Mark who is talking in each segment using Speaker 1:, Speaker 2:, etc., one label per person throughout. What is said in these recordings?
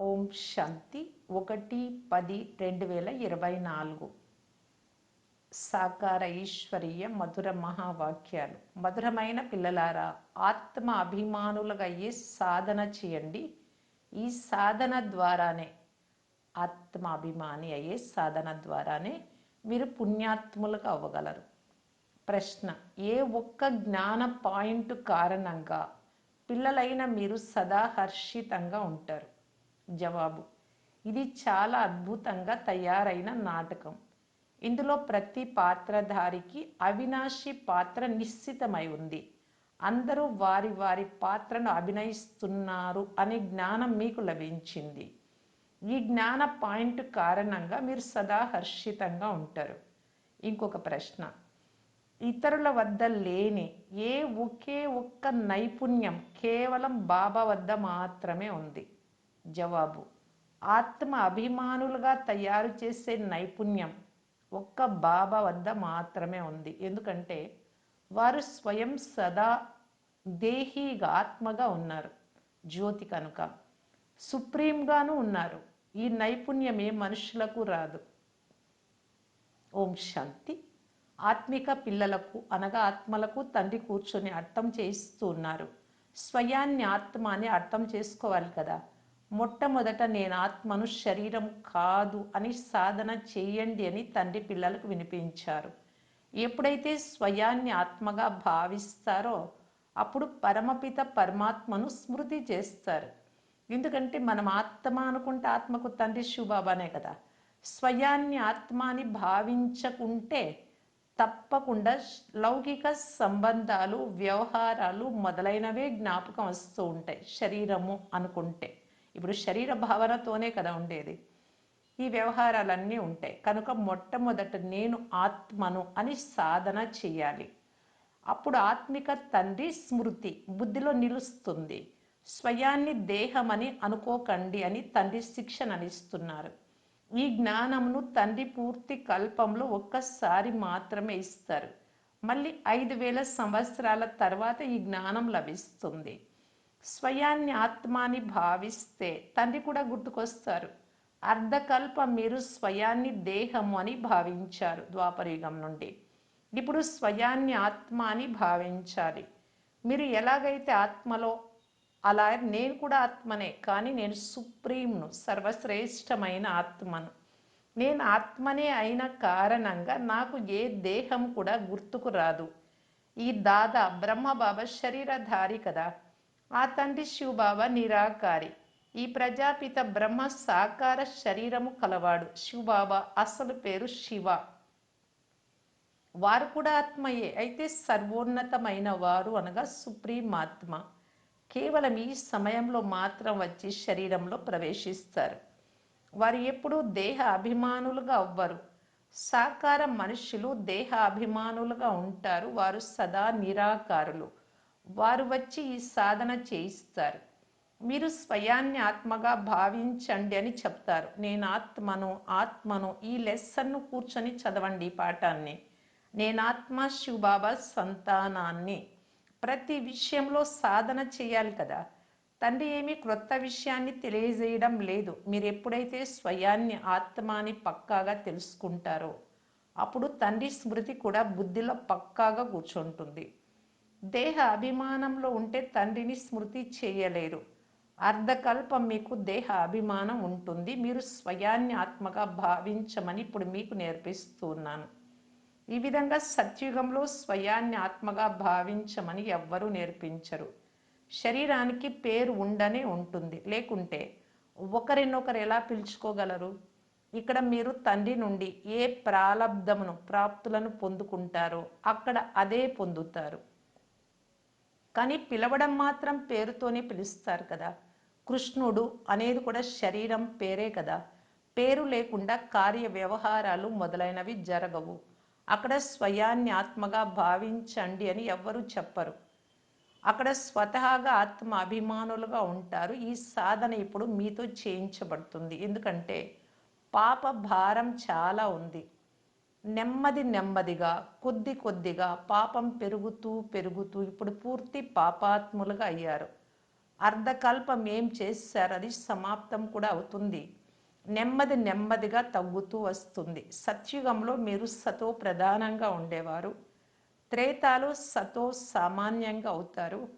Speaker 1: ఓం శాంతి. ఒకటి పది రెండు వేల ఇరవై నాలుగు. సాకార ఈశ్వరీయ మధుర మహావాక్యాలు. మధురమైన పిల్లలారా ఆత్మ అభిమానులుగా అయ్యే సాధన చేయండి. ఈ సాధన ద్వారానే ఆత్మ అభిమాని అయ్యే సాధన ద్వారానే మీరు పుణ్యాత్ములుగా అవ్వగలరు. ప్రశ్న ఏ ఒక్క జ్ఞాన పాయింట్ కారణంగా పిల్లలైన మీరు సదా హర్షితంగా ఉంటారు? జవాబు. ఇది చాలా అద్భుతంగా తయారైన నాటకం. ఇందులో ప్రతి పాత్రధారికి అవినాశి పాత్ర నిశ్చితమై ఉంది. అందరూ వారి వారి పాత్రను అభినయిస్తున్నారు అనే జ్ఞానం మీకు లభించింది. ఈ జ్ఞాన పాయింట్ కారణంగా మీరు సదా హర్షితంగా ఉంటారు. ఇంకొక ప్రశ్న. ఇతరుల వద్ద లేని ఏ ఒకే ఒక్క నైపుణ్యం కేవలం బాబా వద్ద మాత్రమే ఉంది. జవాబు. ఆత్మ అభిమానులుగా తయారు చేసే నైపుణ్యం ఒక్క బాబా వద్ద మాత్రమే ఉంది. ఎందుకంటే వారు స్వయం సదా దేహీగా ఆత్మగా ఉన్నారు. జ్యోతి కనుక సుప్రీంగాను ఉన్నారు. ఈ నైపుణ్యమే మనుషులకు రాదు. ఓం శాంతి. ఆత్మిక పిల్లలకు అనగా ఆత్మలకు తండ్రి కూర్చొని అర్థం చేయిస్తూ ఉన్నారు. స్వయాన్ని ఆత్మ అని అర్థం చేసుకోవాలి కదా. మొట్టమొదట నేను ఆత్మను శరీరం కాదు అని సాధన చేయండి అని తండ్రి పిల్లలకు వినిపించారు. ఎప్పుడైతే స్వయాన్ని ఆత్మగా భావిస్తారో అప్పుడు పరమపిత పరమాత్మను స్మృతి చేస్తారు. ఎందుకంటే మనం ఆత్మ అనుకుంటే ఆత్మకు తండ్రి శివబాబానే కదా. స్వయాన్ని ఆత్మ అని భావించకుంటే తప్పకుండా లౌకిక సంబంధాలు వ్యవహారాలు మొదలైనవే జ్ఞాపకం వస్తూ ఉంటాయి శరీరము అనుకుంటే. ఇప్పుడు శరీర భావనతోనే కదా ఉండేది. ఈ వ్యవహారాలన్నీ ఉంటాయి. కనుక మొట్టమొదట నేను ఆత్మను అని సాధన చేయాలి. అప్పుడు ఆత్మిక తండ్రి స్మృతి బుద్ధిలో నిలుస్తుంది. స్వయాన్ని దేహమని అనుకోకండి అని తండ్రి శిక్షణనిస్తున్నారు. ఈ జ్ఞానమును తండ్రి పూర్తి కల్పంలో ఒక్కసారి మాత్రమే ఇస్తారు. మళ్ళీ ఐదు వేల సంవత్సరాల తర్వాత ఈ జ్ఞానం లభిస్తుంది. స్వయాన్ని ఆత్మాని భావిస్తే తండ్రి కూడా గుర్తుకొస్తారు. అర్ధకల్ప మీరు స్వయాన్ని దేహము అని భావించారు ద్వాపరయుగం నుండి. ఇప్పుడు స్వయాన్ని ఆత్మ అని భావించాలి. మీరు ఎలాగైతే ఆత్మలో అలా నేను కూడా ఆత్మనే కానీ నేను సుప్రీంను సర్వశ్రేష్టమైన ఆత్మను. నేను ఆత్మనే అయిన కారణంగా నాకు ఏ దేహం కూడా గుర్తుకు రాదు. ఈ దాదా బ్రహ్మబాబా శరీరధారి కదా. ఆ తండ్రి శివబాబా నిరాకారి. ఈ ప్రజాపిత బ్రహ్మ సాకార శరీరము కలవాడు. శివబాబా అసలు పేరు శివ. వారు కూడా ఆత్మయే. అయితే సర్వోన్నతమైన వారు అనగా సుప్రీం ఆత్మ కేవలం ఈ సమయంలో మాత్రం వచ్చి శరీరంలో ప్రవేశిస్తారు. వారు ఎప్పుడూ దేహ అభిమానులుగా అవ్వరు. సాకార మనుషులు దేహ అభిమానులుగా ఉంటారు. వారు సదా నిరాకారులు. వారు వచ్చి ఈ సాధన చేయిస్తారు. మీరు స్వయాన్ని ఆత్మగా భావించండి అని చెప్తారు. నేను ఆత్మను ఆత్మను ఈ లెసన్ను కూర్చొని చదవండి ఈ పాఠాన్ని. నేను ఆత్మ శివబాబా సంతానాన్ని. ప్రతి విషయంలో సాధన చేయాలి కదా. తండ్రి ఏమి క్రొత్త విషయాన్ని తెలియజేయడం లేదు. మీరు ఎప్పుడైతే స్వయాన్ని ఆత్మాని పక్కాగా తెలుసుకుంటారో అప్పుడు తండ్రి స్మృతి కూడా బుద్ధిలో పక్కాగా కూర్చుంటుంది. దేహ అభిమానంలో ఉంటే తండ్రిని స్మృతి చేయలేరు. అర్ధకల్పం మీకు దేహ అభిమానం ఉంటుంది. మీరు స్వయాన్ని ఆత్మగా భావించమని ఇప్పుడు మీకు నేర్పిస్తున్నాను. ఈ విధంగా సత్యుగంలో స్వయాన్ని ఆత్మగా భావించమని ఎవ్వరూ నేర్పించరు. శరీరానికి పేరు ఉండనే ఉంటుంది. లేకుంటే ఒకరినొకరు ఎలా పిలుచుకోగలరు? ఇక్కడ మీరు తండ్రి నుండి ఏ ప్రాలబ్ధమును ప్రాప్తులను పొందుకుంటారో అక్కడ అదే పొందుతారు. కానీ పిలవడం మాత్రం పేరుతోనే పిలుస్తారు కదా. కృష్ణుడు అనేది కూడా శరీరం పేరే కదా. పేరు లేకుండా కార్య వ్యవహారాలు మొదలైనవి జరగవు. అక్కడ స్వయాన్ని ఆత్మగా భావించండి అని ఎవ్వరూ చెప్పరు. అక్కడ స్వతహాగా ఆత్మ అభిమానులుగా ఉంటారు. ఈ సాధన ఇప్పుడు మీతో చేయించబడుతుంది. ఎందుకంటే పాప భారం చాలా ఉంది. నెమ్మది నెమ్మదిగా కొద్ది కొద్దిగా పాపం పెరుగుతూ పెరుగుతూ ఇప్పుడు పూర్తి పాపాత్ములుగా అయ్యారు. అర్ధకల్పం ఏం చేశారు? అది సమాప్తం కూడా అవుతుంది. నెమ్మది నెమ్మదిగా తగ్గుతూ వస్తుంది. సత్యుగంలో మీరు సతో ప్రధానంగా ఉండేవారు. త్రేతాలు సతో సామాన్యంగా అవుతారు.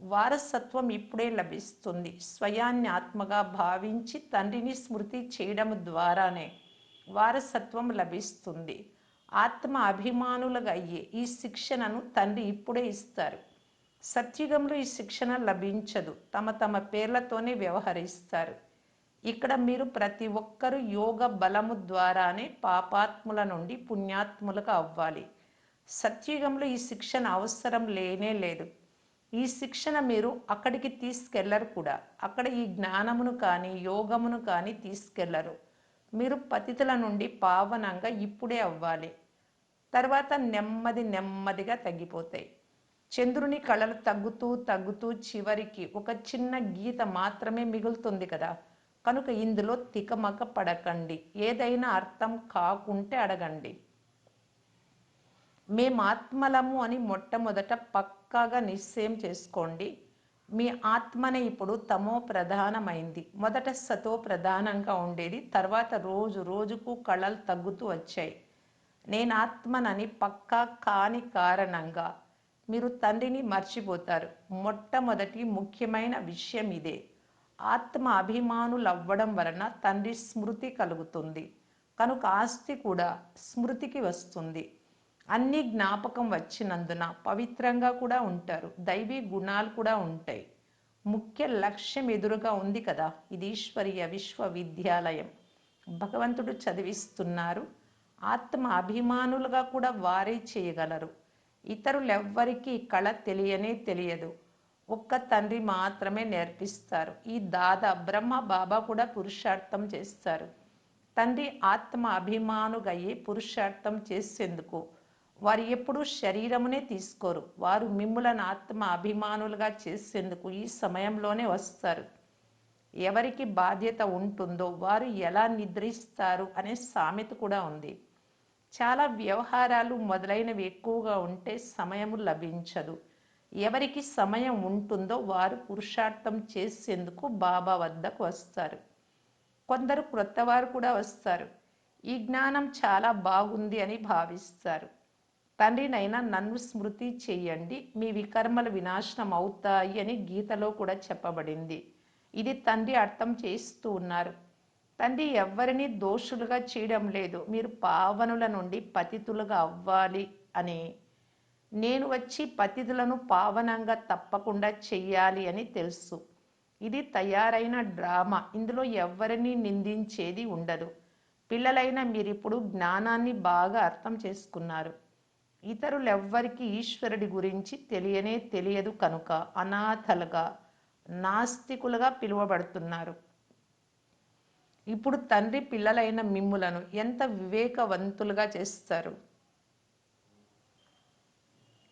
Speaker 1: వారసత్వం ఇప్పుడే లభిస్తుంది. స్వయాన్ని ఆత్మగా భావించి తండ్రిని స్మృతి చేయడం ద్వారానే వారసత్వం లభిస్తుంది. ఆత్మ అభిమానులుగా అయ్యే ఈ శిక్షణను తండ్రి ఇప్పుడే ఇస్తారు. సత్యుగంలో ఈ శిక్షణ లభించదు. తమ తమ పేర్లతోనే వ్యవహరిస్తారు. ఇక్కడ మీరు ప్రతి ఒక్కరూ యోగ బలము ద్వారానే పాపాత్ముల నుండి పుణ్యాత్ములుగా అవ్వాలి. సత్యుగంలో ఈ శిక్షణ అవసరం లేనే లేదు. ఈ శిక్షణ మీరు అక్కడికి తీసుకెళ్ళరు కూడా. అక్కడ ఈ జ్ఞానమును కానీ యోగమును కానీ తీసుకెళ్ళరు. మీరు పతితుల నుండి పావనంగా ఇప్పుడే అవ్వాలి. తర్వాత నెమ్మది నెమ్మదిగా తగ్గిపోతాయి. చంద్రుని కళలు తగ్గుతూ తగ్గుతూ చివరికి ఒక చిన్న గీత మాత్రమే మిగులుతుంది కదా. కనుక ఇందులో తికమక పడకండి. ఏదైనా అర్థం కాకుంటే అడగండి. మేము ఆత్మలము అని మొట్టమొదట పక్కాగా నిశ్చయం చేసుకోండి. మీ ఆత్మనే ఇప్పుడు తమో ప్రధానమైంది. మొదట సతో ప్రధానంగా ఉండేది తర్వాత రోజు రోజుకు కళలు తగ్గుతూ వచ్చాయి. నేను ఆత్మనని పక్కా కాని కారణంగా మీరు తండ్రిని మర్చిపోతారు. మొట్టమొదటి ముఖ్యమైన విషయం ఇదే. ఆత్మ అభిమానులు అవ్వడం వలన తండ్రి స్మృతి కలుగుతుంది. కనుక ఆస్తి కూడా స్మృతికి వస్తుంది. అన్ని జ్ఞాపకం వచ్చినందున పవిత్రంగా కూడా ఉంటారు. దైవీ గుణాలు కూడా ఉంటాయి. ముఖ్య లక్ష్యం ఎదురుగా ఉంది కదా? ఇది ఈశ్వరీయ విశ్వవిద్యాలయం. భగవంతుడు చదివిస్తున్నారు. ఆత్మ అభిమానులుగా కూడా వారే చేయగలరు. ఇతరులెవ్వరికీ కళ తెలియనే తెలియదు. ఒక్క తండ్రి మాత్రమే నేర్పిస్తారు. ఈ దాదా బ్రహ్మ బాబా కూడా పురుషార్థం చేస్తారు. తండ్రి ఆత్మ అభిమానుగయ్యి పురుషార్థం చేసేందుకు వారు ఎప్పుడూ శరీరమునే తీసుకోరు. వారు మిమ్ములను ఆత్మ అభిమానులుగా చేసేందుకు ఈ సమయంలోనే వస్తారు. ఎవరికి బాధ్యత ఉంటుందో వారు ఎలా నిద్రిస్తారు అనే సామెత కూడా ఉంది. చాలా వ్యవహారాలు మొదలైనవి ఎక్కువగా ఉంటే సమయం లభించదు. ఎవరికి సమయం ఉంటుందో వారు పురుషార్థం చేసేందుకు బాబా వద్దకు వస్తారు. కొందరు క్రొత్తవారు కూడా వస్తారు. ఈ జ్ఞానం చాలా బాగుంది అని భావిస్తారు. తండ్రినైనా నన్ను స్మృతి చెయ్యండి మీ వికర్మలు వినాశనం అవుతాయి అని గీతలో కూడా చెప్పబడింది. ఇది తండ్రి అర్థం చేస్తూ ఉన్నారు. తండ్రి ఎవరిని దోషులుగా చేయడం లేదు. మీరు పావనుల నుండి పతితులుగా అవ్వాలి అని. నేను వచ్చి పతితులను పావనంగా తప్పకుండా చెయ్యాలి అని తెలుసు. ఇది తయారైన డ్రామా. ఇందులో ఎవరిని నిందించేది ఉండదు. పిల్లలైన మీరిప్పుడు జ్ఞానాన్ని బాగా అర్థం చేసుకున్నారు. ఇతరులెవ్వరికీ ఈశ్వరుడి గురించి తెలియనే తెలియదు కనుక అనాథలుగా నాస్తికులుగా పిలువబడుతున్నారు. ఇప్పుడు తండ్రి పిల్లలైన మిమ్ములను ఎంత వివేకవంతులుగా చేస్తారు?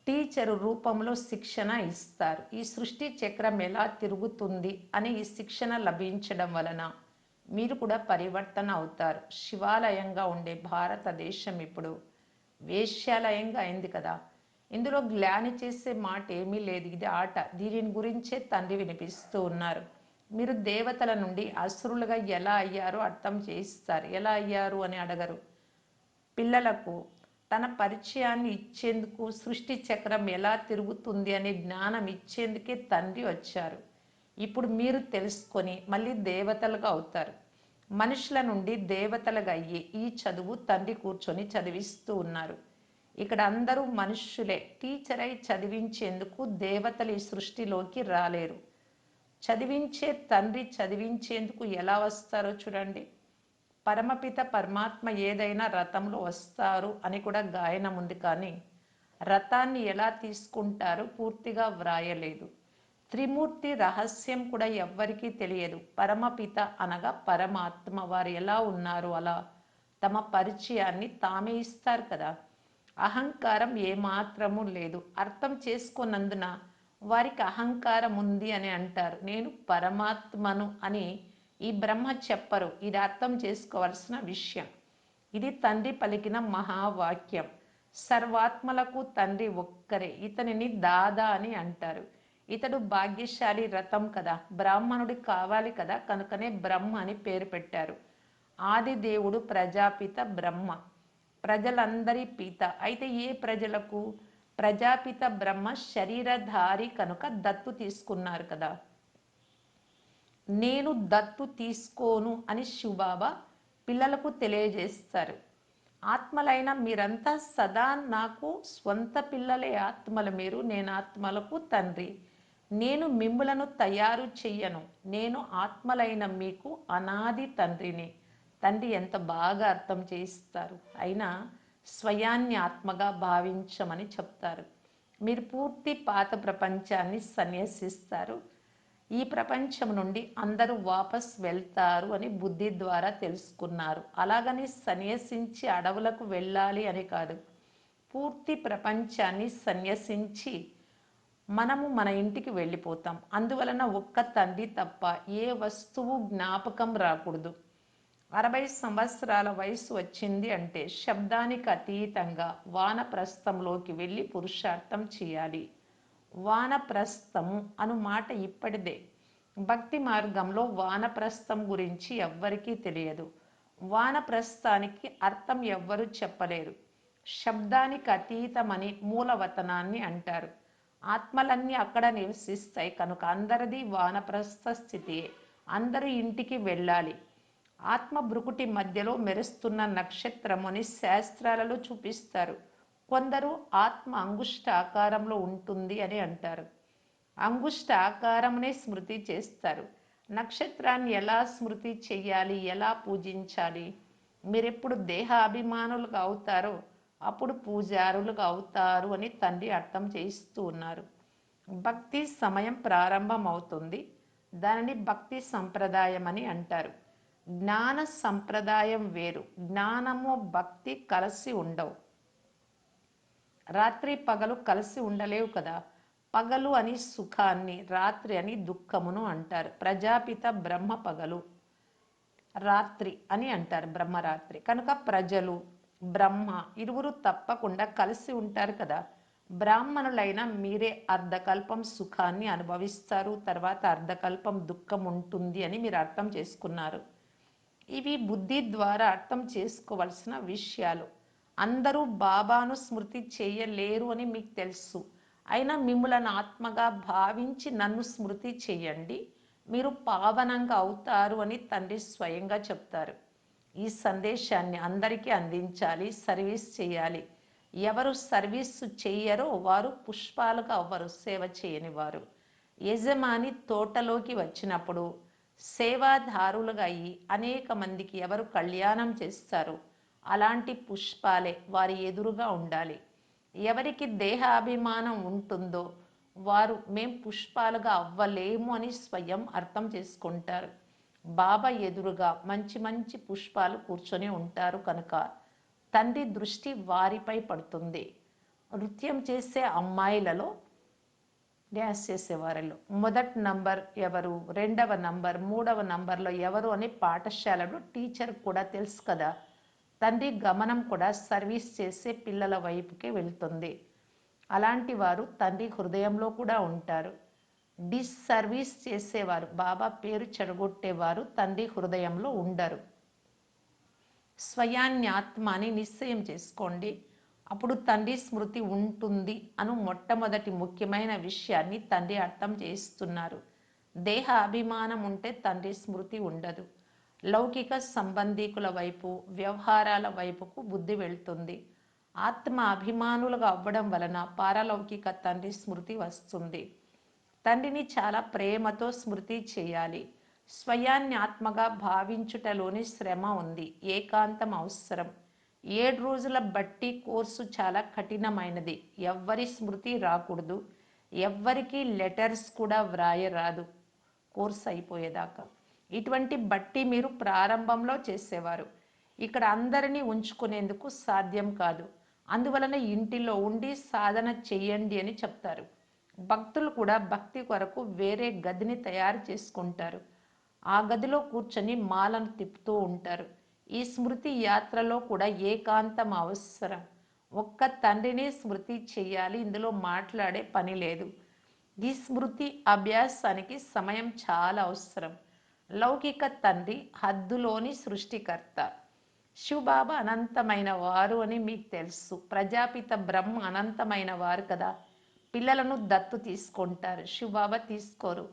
Speaker 1: టీచరు రూపంలో శిక్షణ ఇస్తారు. ఈ సృష్టి చక్రం ఎలా తిరుగుతుంది అని ఈ శిక్షణ లభించడం వలన మీరు కూడా పరివర్తన అవుతారు. శివాలయంగా ఉండే భారతదేశం ఇప్పుడు వేశ్యాలయంగా అయింది కదా. ఇందులో గ్లాని చేసే మాట ఏమీ లేదు. ఇది ఆట. దీనిని గురించే తండ్రి వినిపిస్తూ ఉన్నారు. మీరు దేవతల నుండి అసురులుగా ఎలా అయ్యారో అర్థం చేయిస్తారు. ఎలా అయ్యారు అని అడగరు. పిల్లలకు తన పరిచయాన్ని ఇచ్చేందుకు సృష్టి చక్రం ఎలా తిరుగుతుంది అనే జ్ఞానం ఇచ్చేందుకే తండ్రి వచ్చారు. ఇప్పుడు మీరు తెలుసుకొని మళ్ళీ దేవతలుగా అవుతారు. మనుషుల నుండి దేవతలుగా అయ్యి ఈ చదువు తండ్రి కూర్చొని చదివిస్తూ ఉన్నారు. ఇక్కడ అందరూ మనుష్యులే. టీచర్ అయి చదివించేందుకు దేవతలు ఈ సృష్టిలోకి రాలేరు. చదివించే తండ్రి చదివించేందుకు ఎలా వస్తారో చూడండి. పరమపిత పరమాత్మ ఏదైనా రథంలో వస్తారు అని కూడా గాయనం ఉంది కానీ రథాన్ని ఎలా తీసుకుంటారో పూర్తిగా వ్రాయలేదు. త్రిమూర్తి రహస్యం కూడా ఎవ్వరికీ తెలియదు. పరమపిత అనగా పరమాత్మ. వారు ఎలా ఉన్నారు అలా తమ పరిచయాన్ని తామే ఇస్తారు కదా. అహంకారం ఏమాత్రము లేదు. అర్థం చేసుకున్నందున వారికి అహంకారం ఉంది అని అంటారు. నేను పరమాత్మను అని ఈ బ్రహ్మ చెప్పరు. ఇది అర్థం చేసుకోవాల్సిన విషయం. ఇది తండ్రి పలికిన మహావాక్యం. సర్వాత్మలకు తండ్రి ఒక్కరే. ఇతనిని దాదా అని అంటారు. ఇతడు భాగ్యశాలి రథం కదా బ్రాహ్మణుడి కావాలి కదా కనుకనే బ్రహ్మ అని పేరు పెట్టారు. ఆది దేవుడు ప్రజాపిత బ్రహ్మ ప్రజలందరి పిత. అయితే ఏ ప్రజలకు? ప్రజాపిత బ్రహ్మ శరీరధారి కనుక దత్తు తీసుకున్నారు కదా. నేను దత్తు తీసుకోను అని శివబాబా పిల్లలకు తెలియజేస్తారు. ఆత్మలైన మీరంతా సదా నాకు స్వంత పిల్లలే ఆత్మలు మీరు నేను ఆత్మలకు తండ్రి. నేను మిమ్ములను తయారు చెయ్యను. నేను ఆత్మలైన మీకు అనాది తండ్రిని. తండ్రి ఎంత బాగా అర్థం చేయిస్తారు అయినా స్వయాన్ని ఆత్మగా భావించమని చెప్తారు. మీరు పూర్తి పాత ప్రపంచాన్ని సన్యసిస్తారు. ఈ ప్రపంచం నుండి అందరూ వాపస్ వెళ్తారు అని బుద్ధి ద్వారా తెలుసుకున్నారు. అలాగని సన్యసించి అడవులకు వెళ్ళాలి అని కాదు. పూర్తి ప్రపంచాన్ని సన్యసించి మనము మన ఇంటికి వెళ్ళిపోతాం. అందువలన ఒక్క తండ్రి తప్ప ఏ వస్తువు జ్ఞాపకం రాకూడదు. అరవై సంవత్సరాల వయసు వచ్చింది అంటే శబ్దానికి అతీతంగా వానప్రస్థంలోకి వెళ్ళి పురుషార్థం చేయాలి. వానప్రస్థము అను మాట ఇప్పటిదే. భక్తి మార్గంలో వానప్రస్థం గురించి ఎవ్వరికీ తెలియదు. వానప్రస్థానికి అర్థం ఎవ్వరు చెప్పలేరు. శబ్దానికి అతీతమని మూలవతనాన్ని అంటారు. ఆత్మలన్నీ అక్కడ నివసిస్తాయి. కనుక అందరిది వానప్రస్థ స్థితియే అందరూ ఇంటికి వెళ్ళాలి. ఆత్మ బ్రుకుటి మధ్యలో మెరుస్తున్న నక్షత్రముని శాస్త్రాలలో చూపిస్తారు. కొందరు ఆత్మ అంగుష్ట ఆకారంలో ఉంటుంది అని అంటారు. అంగుష్ట ఆకారమునే స్మృతి చేస్తారు. నక్షత్రాన్ని ఎలా స్మృతి చెయ్యాలి ఎలా పూజించాలి? మీరెప్పుడు దేహ అభిమానులుగా అవుతారో అప్పుడు పూజారులుగా అవుతారు అని తండ్రి అర్థం చేయిస్తూ ఉన్నారు. భక్తి సమయం ప్రారంభం అవుతుంది దానిని భక్తి సంప్రదాయం అని అంటారు. జ్ఞాన సంప్రదాయం వేరు. జ్ఞానము భక్తి కలిసి ఉండవు. రాత్రి పగలు కలిసి ఉండలేవు కదా. పగలు అని సుఖాన్ని రాత్రి అని దుఃఖమును అంటారు. ప్రజాపిత బ్రహ్మ పగలు రాత్రి అని అంటారు. బ్రహ్మరాత్రి కనుక ప్రజలు బ్రహ్మ. ఇరువురు తప్పకుండా కలిసి ఉంటారు కదా. బ్రాహ్మణులైన మీరే అర్ధకల్పం సుఖాన్ని అనుభవిస్తారు. తర్వాత అర్ధకల్పం దుఃఖం ఉంటుంది అని మీరు అర్థం చేసుకున్నారు. ఇవి బుద్ధి ద్వారా అర్థం చేసుకోవలసిన విషయాలు. అందరూ బాబాను స్మృతి చేయలేరు అని మీకు తెలుసు. అయినా మిమ్మలను ఆత్మగా భావించి నన్ను స్మృతి చేయండి. మీరు పావనంగా అవుతారు అని తండ్రి స్వయంగా చెప్తారు. ఈ సందేశాన్ని అందరికీ అందించాలి సర్వీస్ చేయాలి. ఎవరు సర్వీస్ చెయ్యరో వారు పుష్పాలుగా అవ్వరు సేవ చేయని వారు యజమాని తోటలోకి వచ్చినప్పుడు సేవాదారులుగా అయ్యి అనేక మందికి ఎవరు కళ్యాణం చేస్తారు? అలాంటి పుష్పాలే వారి ఎదురుగా ఉండాలి. ఎవరికి దేహాభిమానం ఉంటుందో వారు మేం పుష్పాలుగా అవ్వలేము అని స్వయం అర్థం చేసుకుంటారు. బాబా ఎదురుగా మంచి మంచి పుష్పాలు కూర్చొని ఉంటారు కనుక తండ్రి దృష్టి వారిపై పడుతుంది. నృత్యం చేసే అమ్మాయిలలో డ్యాన్స్ చేసేవారిలో మొదటి నంబర్ ఎవరు రెండవ నంబర్ మూడవ నంబర్లో ఎవరు అని పాఠశాలలో టీచర్ కూడా తెలుసు కదా. తండ్రి గమనం కూడా సర్వీస్ చేసే పిల్లల వైపుకే వెళ్తుంది. అలాంటి వారు తండ్రి హృదయంలో కూడా ఉంటారు. డిస్ సర్వీస్ చేసేవారు. బాబా పేరు చెడగొట్టేవారు. తండ్రి హృదయంలో ఉండరు. స్వయాన్ని అని నిశ్చయం చేసుకోండి. అప్పుడు తండ్రి స్మృతి ఉంటుంది అను మొట్టమొదటి ముఖ్యమైన విషయాన్ని తండ్రి అర్థం చేస్తున్నారు. దేహ అభిమానం ఉంటే తండ్రి స్మృతి ఉండదు. లౌకిక సంబంధీకుల వైపు వ్యవహారాల వైపుకు బుద్ధి వెళ్తుంది. ఆత్మ అభిమానులుగా అవ్వడం వలన పారలౌకిక తండ్రి స్మృతి వస్తుంది. తండ్రిని చాలా ప్రేమతో స్మృతి చేయాలి. స్వయాన్యాత్మగా భావించుటలోని శ్రమ ఉంది. ఏకాంతం అవసరం. ఏడు రోజుల బట్టి కోర్సు చాలా కఠినమైనది. ఎవ్వరి స్మృతి రాకూడదు. ఎవ్వరికి లెటర్స్ కూడా వ్రాయరాదు. కోర్స్ అయిపోయేదాకా. ఇటువంటి బట్టి మీరు ప్రారంభంలో చేసేవారు. ఇక్కడ అందరినీ ఉంచుకునేందుకు సాధ్యం కాదు. అందువలన ఇంటిలో ఉండి సాధన చెయ్యండి అని చెప్తారు. భక్తులు కూడా భక్తి కొరకు వేరే గదిని తయారు చేసుకుంటారు. ఆ గదిలో కూర్చొని మాలను తిప్పుతూ ఉంటారు. ఈ స్మృతి యాత్రలో కూడా ఏకాంతం అవసరం. ఒక్క తండ్రిని స్మృతి చేయాలి ఇందులో మాట్లాడే పని లేదు. ఈ స్మృతి అభ్యాసానికి సమయం చాలా అవసరం. లౌకిక తండ్రి హద్దులోని సృష్టికర్త. శివబాబా అనంతమైన వారు అని మీకు తెలుసు. ప్రజాపిత బ్రహ్మ అనంతమైన వారు కదా. పిల్లలను దత్తు తీసుకుంటారు శివబాబా తీసుకోరు.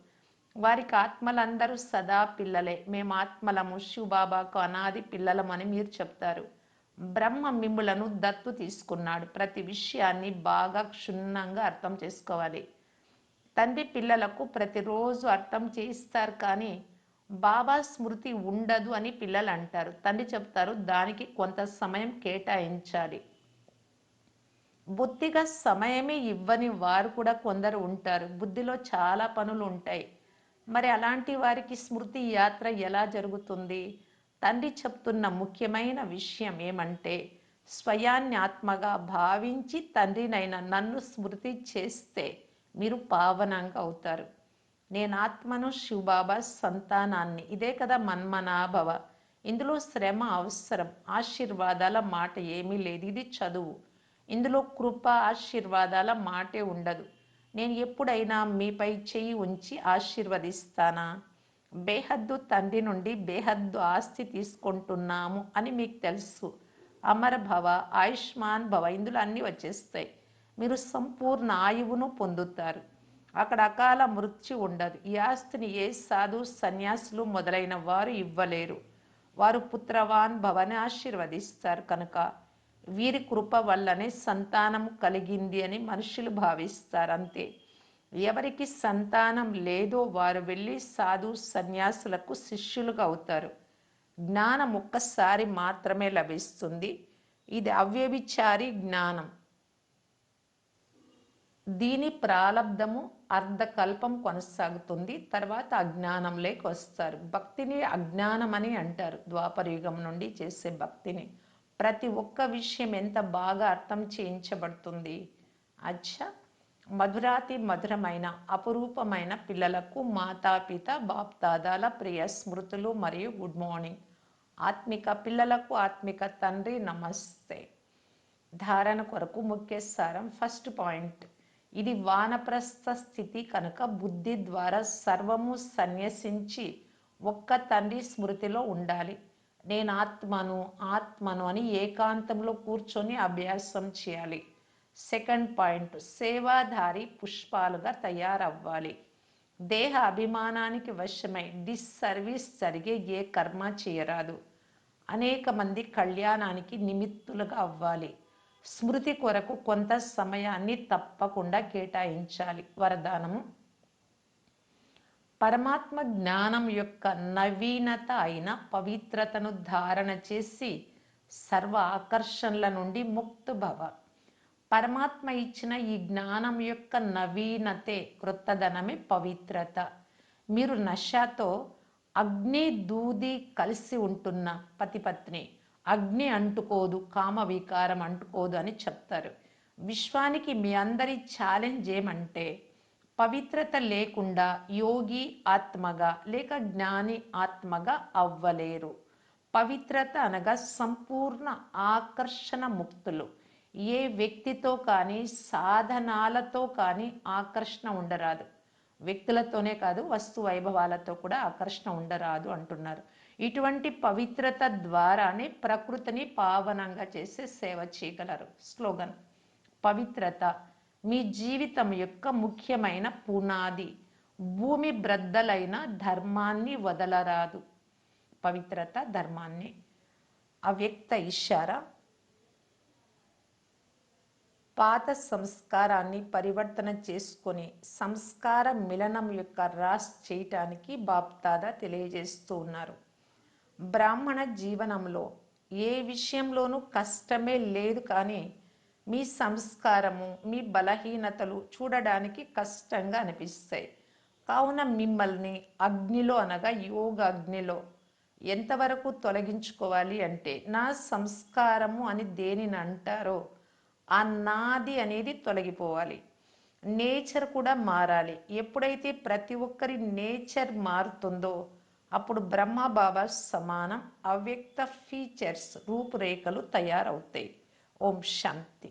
Speaker 1: వారికి ఆత్మలందరూ సదా పిల్లలే. మేము ఆత్మలము శివబాబాకు అనాది పిల్లలమని మీరు చెప్తారు. బ్రహ్మ మిమ్ములను దత్తు తీసుకున్నాడు. ప్రతి విషయాన్ని బాగా క్షుణ్ణంగా అర్థం చేసుకోవాలి. తండ్రి పిల్లలకు ప్రతిరోజు అర్థం చేయిస్తారు కానీ బాబా స్మృతి ఉండదు అని పిల్లలు అంటారు తండ్రి చెప్తారు దానికి కొంత సమయం కేటాయించాలి. బుద్ధిగా సమయమే ఇవ్వని వారు కూడా కొందరు ఉంటారు. బుద్ధిలో చాలా పనులు ఉంటాయి మరి అలాంటి వారికి స్మృతి యాత్ర ఎలా జరుగుతుంది? తండ్రి చెప్తున్న ముఖ్యమైన విషయం ఏమంటే స్వయాన్ని ఆత్మగా భావించి తండ్రినైనా నన్ను స్మృతి చేస్తే మీరు పావనంగా అవుతారు. నేను ఆత్మను శివబాబా సంతానాన్ని. ఇదే కదా మన్మనాభవ. ఇందులో శ్రమ అవసరం. ఆశీర్వాదాల మాట ఏమీ లేదు. ఇది చదువు. ఇందులో కృప ఆశీర్వాదాల మాటే ఉండదు. నేను ఎప్పుడైనా మీపై చెయ్యి ఉంచి ఆశీర్వదిస్తానా? బేహద్దు తండ్రి నుండి బేహద్దు ఆస్తి తీసుకుంటున్నాము అని మీకు తెలుసు. అమర భవ ఆయుష్మాన్ భవ ఇందులో అన్నీ వచ్చేస్తాయి. మీరు సంపూర్ణ ఆయువును పొందుతారు. అక్కడ అకాల మృత్యు ఉండదు. ఈ ఆస్తిని ఏ సాధు సన్యాసులు మొదలైన వారు ఇవ్వలేరు. వారు పుత్రవాన్ భవని ఆశీర్వదిస్తారు కనుక వీరి కృప వల్లనే సంతానం కలిగింది అని మనుషులు భావిస్తారు అంతే ఎవరికి సంతానం లేదో వారు వెళ్ళి సాధు సన్యాసులకు శిష్యులుగా అవుతారు. జ్ఞానం ఒక్కసారి మాత్రమే లభిస్తుంది. ఇది అవ్యభిచారి జ్ఞానం. దీని ప్రారంధము అర్ధకల్పం కొనసాగుతుంది. తర్వాత అజ్ఞానంలోకి వస్తారు. భక్తిని అజ్ఞానం అని అంటారు. ద్వాపరయుగం నుండి చేసే భక్తిని. ప్రతి ఒక్క విషయం ఎంత బాగా అర్థం చేయించబడుతుంది? అచ్చా! మధురాతి మధురమైన అపురూపమైన పిల్లలకు మాతాపిత బాప్దాదాల ప్రియ స్మృతులు మరియు గుడ్ మార్నింగ్. ఆత్మిక పిల్లలకు ఆత్మిక తండ్రి నమస్తే. ధారణ కొరకు ముఖ్య సారం ఫస్ట్ పాయింట్. ఇది వానప్రస్థ స్థితి కనుక బుద్ధి ద్వారా సర్వము సన్యసించి ఒక్క తండ్రి స్మృతిలో ఉండాలి. నేను ఆత్మను ఆత్మను అని ఏకాంతంలో కూర్చొని అభ్యాసం చేయాలి. సెకండ్ పాయింట్ సేవాధారి పుష్పాలుగా తయారవ్వాలి. దేహ అభిమానానికి వశమై డిస్సర్వీస్ జరిగే ఏ కర్మ చేయరాదు. అనేక మంది కళ్యాణానికి నిమిత్తులుగా అవ్వాలి. స్మృతి కొరకు కొంత సమయాన్ని తప్పకుండా కేటాయించాలి. వరదానము. పరమాత్మ జ్ఞానం యొక్క నవీనత అయిన పవిత్రతను ధారణ చేసి సర్వ ఆకర్షణల నుండి ముక్త భవ. పరమాత్మ ఇచ్చిన ఈ జ్ఞానం యొక్క నవీనతే క్రొత్తదనమే పవిత్రత. మీరు నషాతో అగ్ని దూది కలిసి ఉంటున్న పతిపత్ని. అగ్ని అంటుకోదు కామ వికారం అంటుకోదు అని చెప్తారు. విశ్వానికి మీ అందరి ఛాలెంజ్ ఏమంటే పవిత్రత లేకుండా యోగి ఆత్మగా లేక జ్ఞాని ఆత్మగా అవ్వలేరు. పవిత్రత అనగా సంపూర్ణ ఆకర్షణ ముక్తులు ఏ వ్యక్తితో కానీ సాధనాలతో కానీ ఆకర్షణ ఉండరాదు. వ్యక్తులతోనే కాదు వస్తు వైభవాలతో కూడా ఆకర్షణ ఉండరాదు అంటున్నారు. ఇటువంటి పవిత్రత ద్వారానే ప్రకృతిని పావనంగా చేసే సేవ చేయగలరు. స్లోగన్. పవిత్రత మీ జీవితం యొక్క ముఖ్యమైన పునాది. భూమి బ్రద్దలైన ధర్మాన్ని వదలరాదు. పవిత్రత ధర్మాన్ని అవ్యక్త ఇషార పాత సంస్కారాన్ని పరివర్తన చేసుకొని సంస్కార మిలనం యొక్క రాస్ చేయటానికి బాప్తాదా తెలియజేస్తూ ఉన్నారు. బ్రాహ్మణ జీవనంలో ఏ విషయంలోనూ కష్టమే లేదు కానీ మీ సంస్కారము మీ బలహీనతలు చూడడానికి కష్టంగా అనిపిస్తాయి. కావున మిమ్మల్ని అగ్నిలో అనగా యోగ అగ్నిలో ఎంతవరకు తొలగించుకోవాలి అంటే నా సంస్కారము అని దేనిని అంటారో ఆ నాది అనేది తొలగిపోవాలి. నేచర్ కూడా మారాలి. ఎప్పుడైతే ప్రతి ఒక్కరి నేచర్ మారుతుందో అప్పుడు బ్రహ్మ బాబా సమానం అవ్యక్త ఫీచర్స్ రూపురేఖలు తయారవుతాయి. ఓం శాంతి